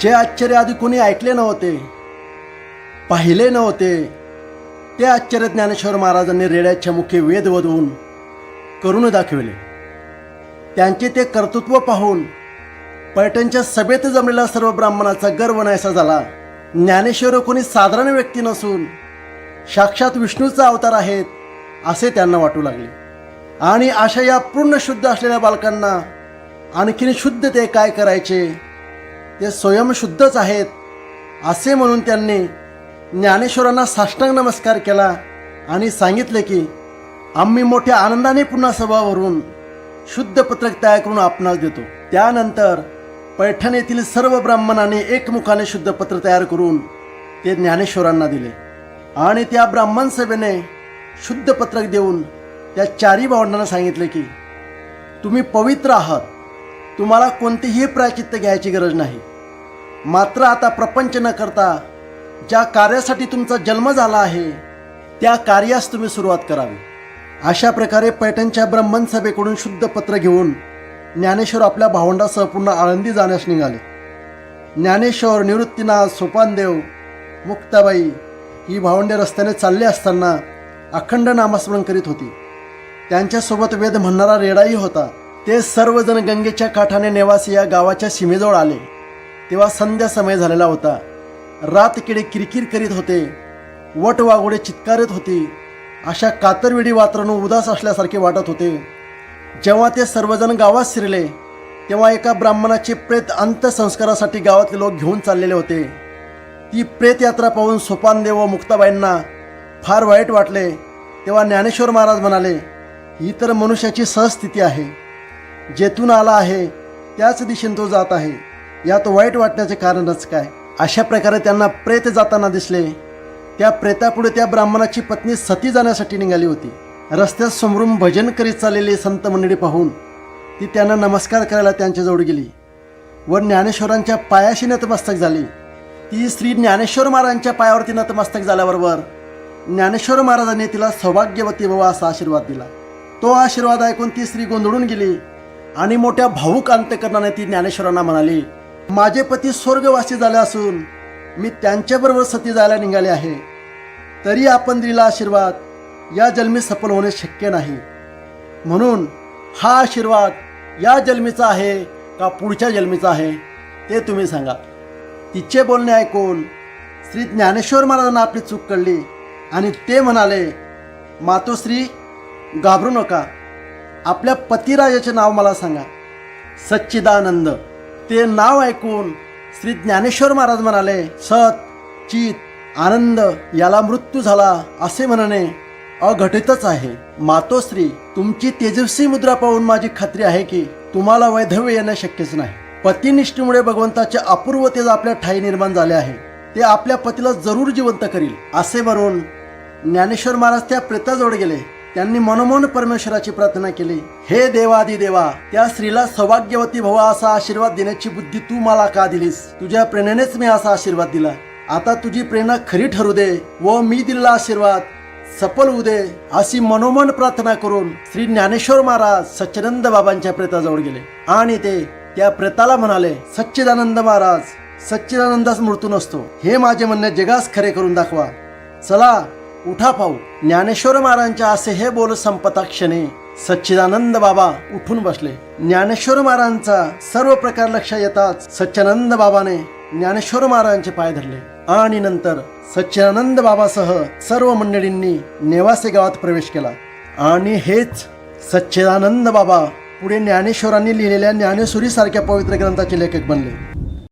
जे आश्चर्य आधी कोणी ऐकले नव्हते पाहिले नव्हते ते आश्चर्य ज्ञानेश्वर महाराजांनी रेड्याच्या मुखी वेद वधवून करून दाखविले. त्यांचे ते कर्तृत्व पाहून पैठणच्या सभेत जमलेला सर्व ब्राह्मणाचा गर्व नाहीसा झाला. ज्ञानेश्वर कोणी साधारण व्यक्ती नसून साक्षात विष्णूचा अवतार आहेत असे त्यांना वाटू लागले. आणि अशा या पूर्ण शुद्ध असलेल्या बालकांना आणखीन शुद्ध ते काय करायचे ते स्वयंशुद्धच आहेत असे म्हणून त्यांनी ज्ञानेश्वरांना साष्टांग नमस्कार केला आणि सांगितले की आम्ही मोठ्या आनंदाने पुन्हा सभावरून शुद्ध पत्रक तयार करून आपणास देतो. त्यानंतर पैठण येथील सर्व ब्राह्मणांनी एकमुखाने शुद्ध पत्र तयार करून ते ज्ञानेश्वरांना दिले. आणि त्या ब्राह्मण सभेने शुद्ध पत्रक देऊन त्या चारी भावंडांना सांगितले की तुम्ही पवित्र आहात. तुम्हाला कोणतेही प्रायचित्त घ्यायची गरज नाही. मात्र आता प्रपंच न करता ज्या कार्यासाठी तुमचा जन्म झाला आहे त्या कार्यास तुम्ही सुरुवात करावी. अशा प्रकारे पैठणच्या ब्राह्मण सभेकडून शुद्ध पत्र घेऊन ज्ञानेश्वर आपल्या भावंडासह पुन्हा आळंदी जाण्यास निघाले. ज्ञानेश्वर निवृत्तीनाथ सोपानदेव मुक्ताबाई ही भावंडे रस्त्याने चालले असताना अखंड नामस्मरण करीत होती. त्यांच्यासोबत वेद म्हणणारा रेडाही होता. ते सर्वजण गंगेच्या काठाने नेवासी या गावाच्या सीमेजवळ आले. तेव्हा संध्या समय झालेला होता. रात किडे किरकिर करीत होते. वट वाघोडे चित्कारत होती. अशा कातरविडी वातावरण उदास असल्यासारखे वाटत होते. जेव्हा ते सर्वजण गावात शिरले तेव्हा एका ब्राह्मणाचे प्रेत अंत्यसंस्कारासाठी गावातले लोक घेऊन चाललेले होते. ती प्रेत यात्रा पाहून सोपानदेव व मुक्ताबाईंना फार वाईट वाटले. तेव्हा ज्ञानेश्वर महाराज म्हणाले ही तर मनुष्याची सहस्थिती आहे. जेथून आला आहे त्याच दिशेने तो जात आहे. यात वाईट वाटण्याचे कारणच काय? अशा प्रकारे त्यांना प्रेत जाताना दिसले. त्या प्रेतापुढे त्या ब्राह्मणाची पत्नी सती जाण्यासाठी निघाली होती. रस्त्यात समरून भजन करीत चाललेली संत मंडळी पाहून ती त्यांना नमस्कार करायला त्यांच्याजवळ गेली व ज्ञानेश्वरांच्या पायाशी नतमस्तक झाली. ती श्री ज्ञानेश्वर महाराजांच्या पायावरती नतमस्तक झाल्याबरोबर ज्ञानेश्वर महाराजांनी तिला सौभाग्यवती व्हावा असा आशीर्वाद दिला. तो आशीर्वाद ऐकून ती स्त्री गोंधळून गेली. आणि मोठ्या भाऊक अंत्यकरणाने ती ज्ञानेश्वरांना म्हणाली माझे पती स्वर्गवासी झाले असून मी त्यांच्याबरोबर सती जायला निघाले आहे. तरी आपण दिलेला आशीर्वाद या जन्मी सफल होणे शक्य नाही. म्हणून हा आशीर्वाद या जन्मीचा आहे का पुढच्या जन्मीचा आहे ते तुम्ही सांगा. तिचे बोलणे ऐकून श्री ज्ञानेश्वर महाराजांना आपली चूक कळली आणि ते म्हणाले मातोश्री घाबरू नका. आपल्या पतिराजाचे नाव मला सांगा. सच्चिदानंद. ते नाव ऐकून श्री ज्ञानेश्वर महाराज म्हणाले सत चित आनंद याला मृत्यू झाला असे म्हणणे अघटितच आहे. मातोश्री तुमची तेजस्वी मुद्रा पाहून माझी खात्री आहे की तुम्हाला वैधव्य येणं शक्यच नाही. पतिनिष्ठेमुळे भगवंताचे अपूर्वतेज आपल्या ठाई निर्माण झाले आहे. ते आपल्या पतीला जरूर जिवंत करील. असे म्हणून ज्ञानेश्वर महाराज त्या प्रेताजवळ गेले. त्यांनी मनोमन परमेश्वराची प्रार्थना केली. हे देवादी देवा त्या स्त्रीला सौभाग्यवती भवा असा आशीर्वाद देण्याची बुद्धी तू मला का दिलीस? तुझ्या प्रेरणेनेच मी असा आशीर्वाद दिला. आता तुझी प्रेरणा खरी ठरू दे व मी दिलेला आशीर्वाद सफल होऊ दे अशी मनोमन प्रार्थना करून श्री ज्ञानेश्वर महाराज सच्चिदानंद बाबांच्या प्रेताजवळ गेले. आणि ते त्या प्रेताला म्हणाले सच्चिदानंद महाराज सच्चिदानंदास मृत्यू नसतो. हे माझे म्हणणे जगास खरे करून दाखवा. चला उठा पाहू. ज्ञानेश्वर महाराजांच्या असे हे बोल संपता क्षणे सच्चिदानंद बाबा उठून बसले. ज्ञानेश्वर महाराजांचा सर्व प्रकार लक्षात येताच सच्चानंद बाबाने ज्ञानेश्वर महाराजांचे पाय धरले. आणि नंतर सच्चिदानंद बाबासह सर्व मंडळींनी नेवासे गावात प्रवेश केला. आणि हेच सच्चिदानंद बाबा पुढे ज्ञानेश्वरांनी लिहिलेल्या ज्ञानेश्वरी सारख्या पवित्र ग्रंथाचे लेखक बनले.